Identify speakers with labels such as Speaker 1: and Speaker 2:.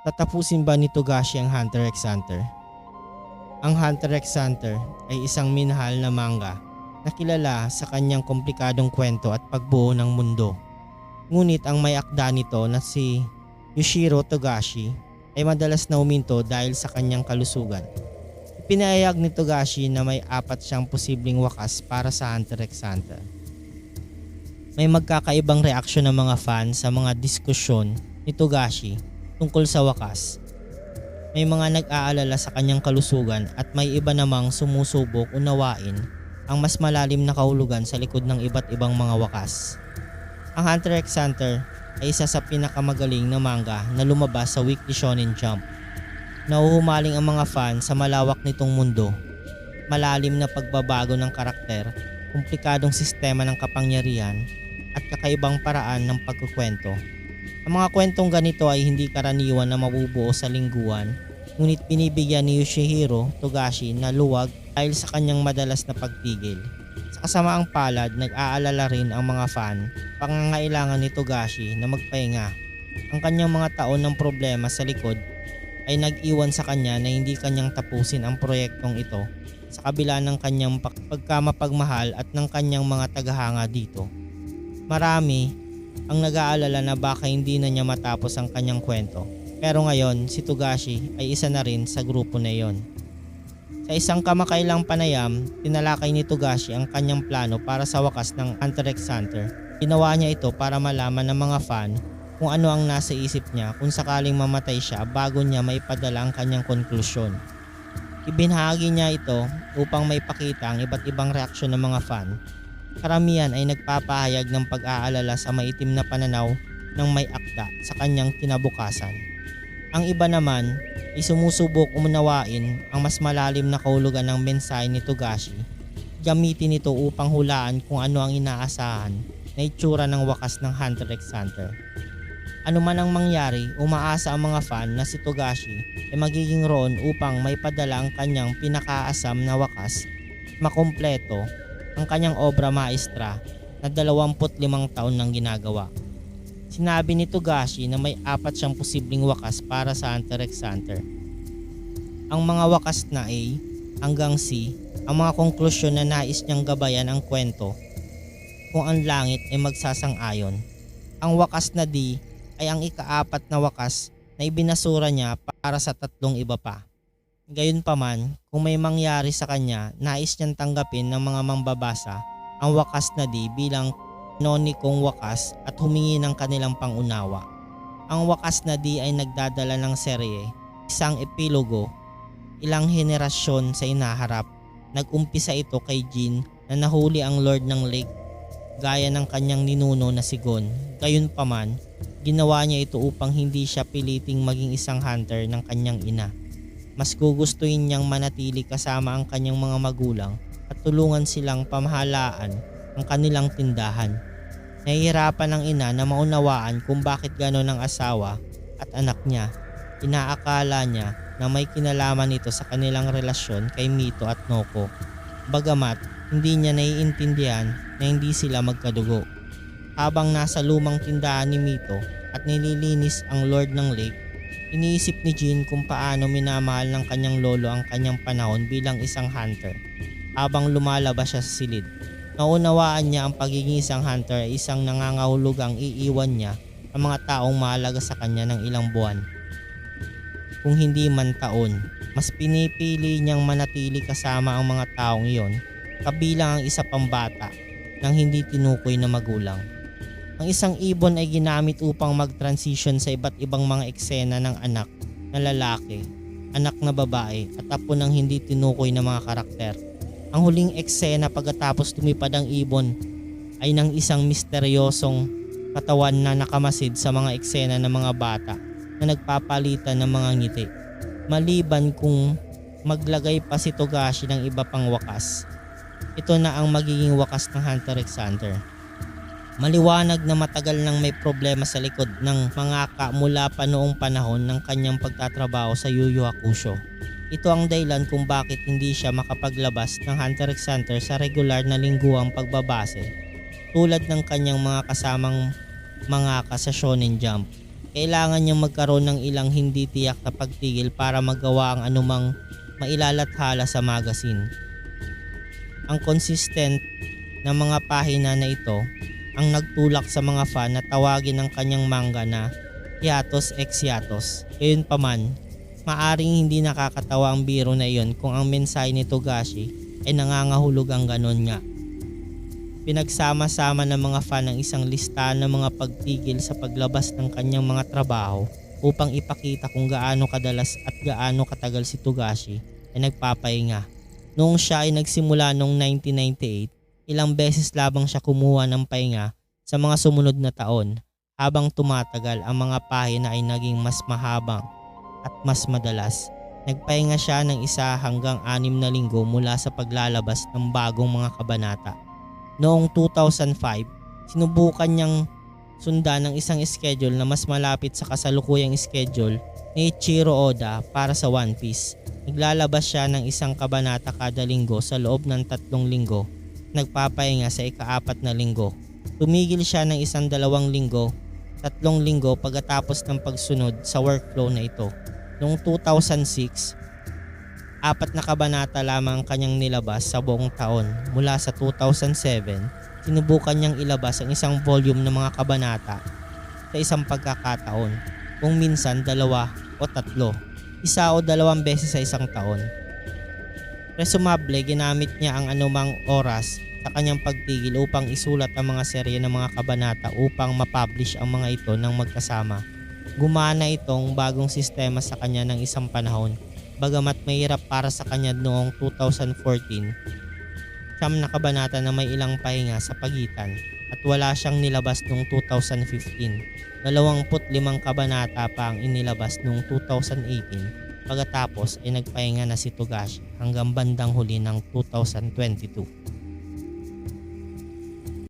Speaker 1: Tatapusin ba ni Togashi ang Hunter x Hunter? Ang Hunter x Hunter ay isang minahal na manga na kilala sa kanyang komplikadong kwento at pagbuo ng mundo. Ngunit ang may akda nito na si Yoshiro Togashi ay madalas na uminto dahil sa kanyang kalusugan. Ipinahayag ni Togashi na may apat siyang posibleng wakas para sa Hunter x Hunter. May magkakaibang reaksyon ng mga fans sa mga diskusyon ni Togashi tungkol sa wakas. May mga nag-aalala sa kanyang kalusugan at may iba namang sumusubok unawain ang mas malalim na kahulugan sa likod ng iba't ibang mga wakas. Ang Hunter x Hunter ay isa sa pinakamagaling na manga na lumabas sa Weekly Shonen Jump. Nauhumaling ang mga fans sa malawak nitong mundo. Malalim na pagbabago ng karakter, komplikadong sistema ng kapangyarihan, at kakaibang paraan ng pagkukwento. Ang mga kwentong ganito ay hindi karaniwan na mabubuo sa lingguan, ngunit binibigyan ni Yoshihiro Togashi na luwag dahil sa kanyang madalas na pagpigil. Sa kasamaang palad, nag-aalala rin ang mga fan pangangailangan ni Togashi na magpahinga. Ang kanyang mga taon ng problema sa likod ay nag-iwan sa kanya na hindi kanyang tapusin ang proyektong ito sa kabila ng kanyang pag- pagkamapagmahal at ng kanyang mga tagahanga dito. Marami ang nag-aalala na baka hindi na niya matapos ang kanyang kwento. Pero ngayon, si Togashi ay isa na rin sa grupo na iyon. Sa isang kamakailang panayam, tinalakay ni Togashi ang kanyang plano para sa wakas ng Hunter x Hunter. Ginawa niya ito para malaman ng mga fan kung ano ang nasa isip niya kung sakaling mamatay siya bago niya maipadala ang kanyang konklusyon. Ibinahagi niya ito upang maipakita ang iba't ibang reaksyon ng mga fan. Karamihan ay nagpapahayag ng pag-aalala sa maitim na pananaw ng may akda sa kanyang kinabukasan. Ang iba naman ay sumusubok umunawain ang mas malalim na kahulugan ng mensahe ni Togashi. Gamitin ito upang hulaan kung ano ang inaasahan na itsura ng wakas ng Hunter x Hunter. Ano man ang mangyari, umaasa ang mga fan na si Togashi ay magiging roon upang may padala ang kanyang pinakaasam na wakas, makumpleto ang kanyang obra maestra na 25 taon nang ginagawa. Sinabi ni Togashi na may apat siyang posibleng wakas para sa Hunter x Hunter. Ang mga wakas na A hanggang C, ang mga konklusyon na nais niyang gabayan ang kwento kung ang langit ay magsasang-ayon. Ang wakas na D ay ang ikaapat na wakas na ibinasura niya para sa tatlong iba pa. Gayunpaman, kung may mangyari sa kanya, nais niyang tanggapin ng mga mangbabasa ang wakas na D bilang kanonikong wakas at humingi ng kanilang pangunawa. Ang wakas na D ay nagdadala ng serye, isang epilogo, ilang henerasyon sa inaharap. Nag-umpisa ito kay Jin na nahuli ang Lord ng Lake gaya ng kanyang ninuno na si Gon. Gayunpaman, ginawa niya ito upang hindi siya piliting maging isang hunter ng kanyang ina. Mas gugustuhin niyang manatili kasama ang kanyang mga magulang at tulungan silang pamahalaan ang kanilang tindahan. Nahihirapan ng ina na maunawaan kung bakit gano'n ang asawa at anak niya. Inaakala niya na may kinalaman ito sa kanilang relasyon kay Mito at Noko. Bagamat hindi niya naiintindihan na hindi sila magkadugo. Habang nasa lumang tindahan ni Mito at nililinis ang Lord ng Lake, iniisip ni Jin kung paano minamahal ng kanyang lolo ang kanyang panahon bilang isang hunter. Habang lumalabas siya sa silid, naunawaan niya ang pagiging isang hunter ay isang nangangahulugang iiwan niya ang mga taong mahalaga sa kanya ng ilang buwan. Kung hindi man taon, mas pinipili niyang manatili kasama ang mga taong iyon kabilang ang isa pang bata ng hindi tinukoy na magulang. Ang isang ibon ay ginamit upang mag-transition sa iba't ibang mga eksena ng anak na lalaki, anak na babae at apo ng hindi tinukoy na mga karakter. Ang huling eksena pagkatapos lumipad ang ibon ay ng isang misteryosong katawan na nakamasid sa mga eksena ng mga bata na nagpapalitan ng mga ngiti. Maliban kung maglagay pa si Togashi ng iba pang wakas, ito na ang magiging wakas ng Hunter x Hunter. Maliwanag na matagal nang may problema sa likod ng mangaka mula pa noong panahon ng kanyang pagtatrabaho sa Yu Yu Hakusho. Ito ang dahilan kung bakit hindi siya makapaglabas ng Hunter x Hunter sa regular na lingguang pagbabase tulad ng kanyang mga kasamang mangaka sa Shonen Jump. kailangan niyang magkaroon ng ilang hindi tiyak na pagtigil para magawa ang anumang mailalathala sa magazine. Ang consistent na mga pahina na ito ang nagtulak sa mga fan na tawagin ang kanyang manga na Hiatus ex Hiatus. Gayunpaman, maaring hindi nakakatawa ang biro na iyon kung ang mensahe ni Togashi ay nangangahulog ang ganon nga. Pinagsama-sama ng mga fan ang isang listahan ng mga pagtigil sa paglabas ng kanyang mga trabaho upang ipakita kung gaano kadalas at gaano katagal si Togashi ay nagpapahinga. Noong siya ay nagsimula noong 1998, ilang beses labang siya kumuha ng pahinga sa mga sumunod na taon habang tumatagal ang mga pahina ay naging mas mahabang at mas madalas. Nagpahinga siya ng isa hanggang anim na linggo mula sa paglalabas ng bagong mga kabanata. Noong 2005, sinubukan niyang sundan ng isang schedule na mas malapit sa kasalukuyang schedule ni Ichiro Oda para sa One Piece. Naglalabas siya ng isang kabanata kada linggo sa loob ng tatlong linggo. Nagpapahinga sa ikaapat na linggo. Tumigil siya ng isang dalawang linggo, tatlong linggo pagkatapos ng pagsunod sa workflow na ito. Noong 2006, apat na kabanata lamang ang kanyang nilabas sa buong taon. Mula sa 2007, sinubukan niyang ilabas ang isang volume ng mga kabanata sa isang pagkakataon, kung minsan dalawa o tatlo, isa o dalawang beses sa isang taon. Presumable, ginamit niya ang anumang oras sa kanyang pagtigil upang isulat ang mga serye ng mga kabanata upang mapublish ang mga ito ng magkasama. Gumana itong bagong sistema sa kanya ng isang panahon bagamat mahirap para sa kanya noong 2014. Siyam na kabanata na may ilang pahinga sa pagitan at wala siyang nilabas noong 2015. 25 kabanata pa ang inilabas noong 2018 pagkatapos ay nagpahinga na si Togashi hanggang bandang huli ng 2022.